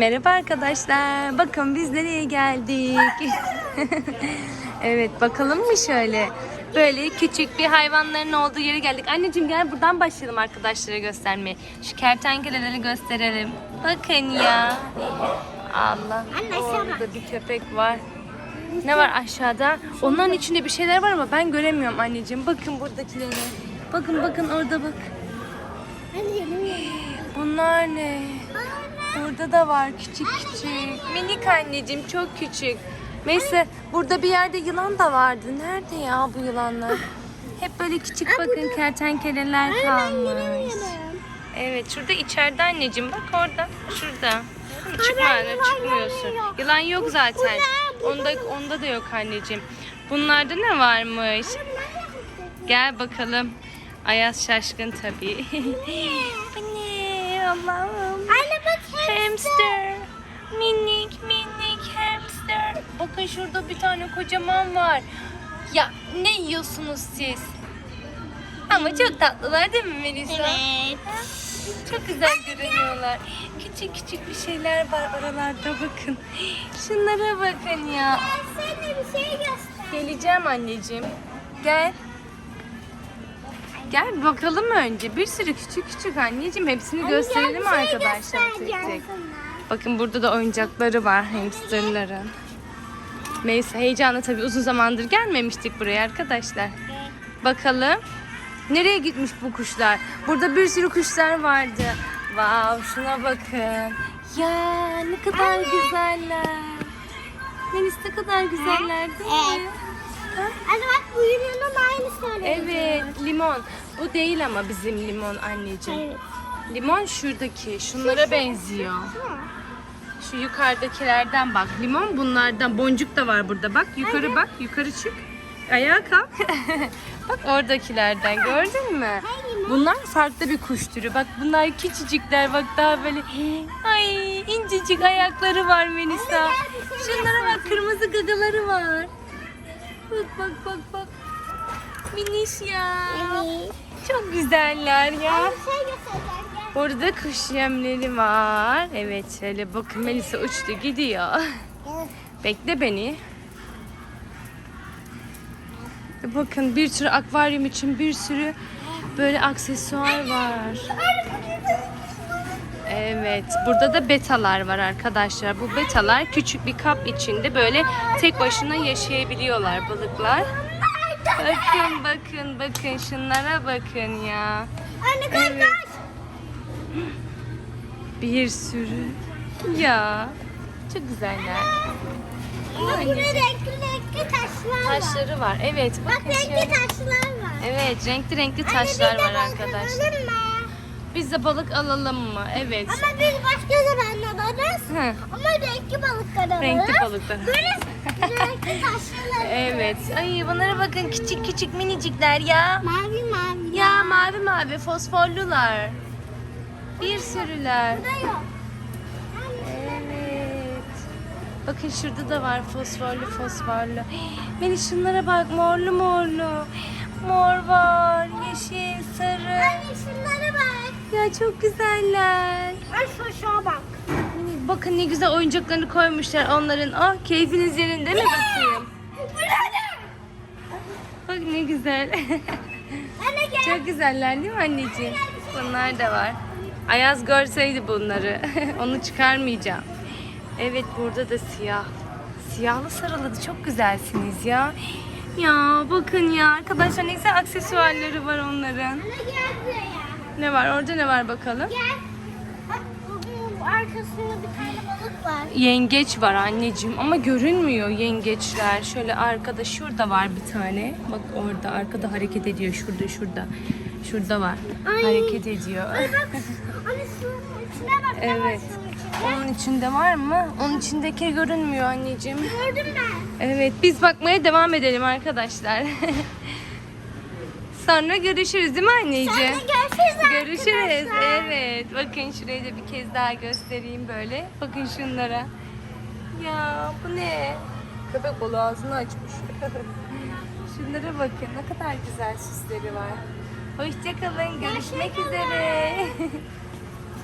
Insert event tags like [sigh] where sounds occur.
Merhaba arkadaşlar. Bakın biz nereye geldik. [laughs] evet bakalım mı şöyle. Böyle küçük bir hayvanların olduğu yere geldik. Anneciğim gel buradan başlayalım arkadaşlara göstermeye. Şu kertenkeleleri gösterelim. Bakın ya. Allah. Orada bir köpek var. Ne var aşağıda? Onların içinde bir şeyler var ama ben göremiyorum anneciğim. Bakın buradakilere. Bakın bakın orada bak. Bunlar ne? Burada da var küçük küçük. Minik anneciğim çok küçük. Neyse burada bir yerde yılan da vardı. Nerede ya bu yılanlar? Hep böyle küçük bakın kertenkeleler kalmış. Evet şurada içeride anneciğim bak orada. Şurada. Çıkma çıkmıyorsun. Yılan yok zaten. Onda onda da yok anneciğim. Bunlarda ne varmış? Gel bakalım. Ayaz şaşkın tabii. Bu ne [laughs] Allah'ım. Hamster. Minik minik hamster. Bakın şurada bir tane kocaman var. Ya ne yiyorsunuz siz? Ama çok tatlılar değil mi Melisa? Evet. Çok güzel görünüyorlar. Küçük küçük bir şeyler var aralarda bakın. Şunlara bakın ya. Sana bir şey göster. Geleceğim anneciğim. Gel. Gel bakalım önce. Bir sürü küçük küçük anneciğim. Hepsini gösterelim Anne, şey arkadaşlar tek. Bakın burada da oyuncakları var hamsterların. Neyse heyecanlı tabii uzun zamandır gelmemiştik buraya arkadaşlar. Bakalım. Nereye gitmiş bu kuşlar? Burada bir sürü kuşlar vardı. Wow şuna bakın. Ya ne kadar güzeller. Melis ne kadar güzeller değil mi? Evet. Anne öyle. Evet limon. Bu değil ama bizim limon anneciğim. Evet. Limon şuradaki. Şunlara benziyor. Şu yukarıdakilerden bak. Limon bunlardan. Boncuk da var burada. Bak yukarı bak. Yukarı çık. Ayağa kalk. [laughs] bak oradakilerden gördün mü? Bunlar farklı bir kuş türü. Bak bunlar küçücükler. Bak daha böyle ay incecik ayakları var Melisa. Şunlara bak kırmızı gagaları var. Bak bak bak bak. Miniş ya. Evet. Çok güzeller ya. Şey. Burada kuş yemleri var. Evet şöyle bakın Melisa uçtu gidiyor. Bekle beni. Bakın bir sürü akvaryum için bir sürü böyle aksesuar var. Evet, burada da betalar var arkadaşlar. Bu betalar küçük bir kap içinde böyle tek başına yaşayabiliyorlar balıklar. Bakın bakın bakın şunlara bakın ya. Anne kaç Evet. Bir sürü. Ya çok güzeller. Burada renkli renkli taşlar var. Taşları var. Evet Bak bakın renkli şöyle. taşlar var. Evet renkli renkli Anne, taşlar de var arkadaşlar. Biz de balık alalım mı? Evet. Ama biz başka zaman alırız. Hı. Ama renkli balıklar alırız. Renkli balıklar. Böyle renkli taşlar. Evet. Ay bunlara bakın küçük küçük minicikler ya. Mavi mavi. Ya mavi mavi fosforlular. Bir sürüler. Burada yok. Evet. Bakın şurada da var fosforlu fosforlu. [gasps] Beni şunlara bak morlu morlu. Mor var, yeşil, sarı. Anne şunlara bak. Ya çok güzeller. Ay şuna bak. Bakın ne güzel oyuncaklarını koymuşlar onların. Oh keyfiniz yerinde mi bakayım? Burada Bak ne güzel. [laughs] Anne gel. çok güzeller değil mi anneciğim? Bunlar da var. Ayaz görseydi bunları. [laughs] Onu çıkarmayacağım. Evet burada da siyah. Siyahlı sarılı da çok güzelsiniz ya. Ya bakın ya arkadaşlar ne güzel aksesuarları var onların. Ne var orada ne var bakalım? Gel. Bak bu, bu arkasında bir tane balık var. Yengeç var anneciğim ama görünmüyor yengeçler. Şöyle arkada şurada var bir tane. Bak orada arkada hareket ediyor. Şurada şurada. Şurada var. Ay. Hareket ediyor. [laughs] Anne şunun içine bak. var Evet. içinde? Onun içinde var mı? Onun içindeki görünmüyor anneciğim. Gördüm ben. Evet biz bakmaya devam edelim arkadaşlar. [laughs] Sonra görüşürüz değil mi anneciğim? Sonra görüşürüz Görüşürüz. arkadaşlar. Evet. Bakın şurayı da bir kez daha göstereyim böyle. Bakın şunlara. Ya bu ne? Köpek balığı ağzını açmış. [laughs] Şunlara bakın. Ne kadar güzel süsleri var. Hoşçakalın. Görüşmek üzere. [laughs]